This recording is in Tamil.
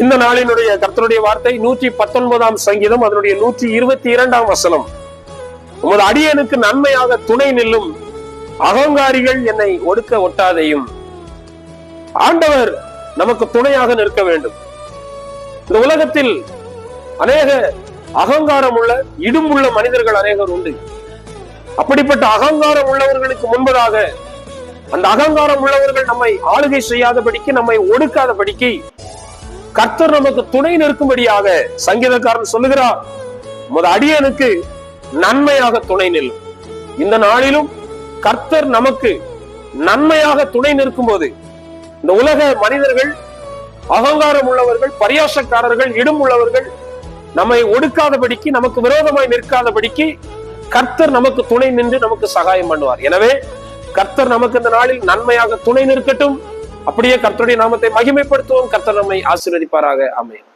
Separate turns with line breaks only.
இந்த நாளினுடைய கர்த்தனுடைய வார்த்தை நூற்றி பத்தொன்பதாம் சங்கீதம் அதனுடைய நூற்றி இருபத்தி இரண்டாம் வசனம். உமது அடியனுக்கு நன்மையாக துணை நில்லும் அகங்காரிகள் என்னை ஒடுக்க ஒட்டாதையும். ஆண்டவர் நமக்கு துணையாக நிற்க வேண்டும். இந்த உலகத்தில் அநேக அகங்காரம் உள்ள இடும்புள்ள மனிதர்கள் அநேகர் உண்டு. அப்படிப்பட்ட அகங்காரம் உள்ளவர்களுக்கு முன்பதாக அந்த அகங்காரம் உள்ளவர்கள் நம்மை ஆளுகை செய்யாதபடிக்கு நம்மை ஒடுக்காதபடிக்கு கர்த்தர் நமக்கு துணை நிற்கும்படியாக சங்கீதக்காரன் சொல்லுகிறார் உமது அடியனுக்கு நன்மையாக துணை நில்லும். இந்த நாளிலும் கர்த்தர் நமக்கு நன்மையாக துணை நிற்கும் போது இந்த உலக மனிதர்கள் அகங்காரம் உள்ளவர்கள் பரியாசக்காரர்கள் இடும் உள்ளவர்கள் நம்மை ஒடுக்காதபடிக்கு நமக்கு விரோதமாய் நிற்காதபடிக்கு கர்த்தர் நமக்கு துணை நின்று நமக்கு சகாயம் பண்ணுவார். எனவே கர்த்தர் நமக்கு இந்த நாளில் நன்மையாக துணை நிற்கட்டும். அப்படியே கர்த்தருடைய நாமத்தை மகிமைப்படுத்துவோம். கர்த்தர் நம்மை ஆசீர்வதிப்பாராக. அமையும்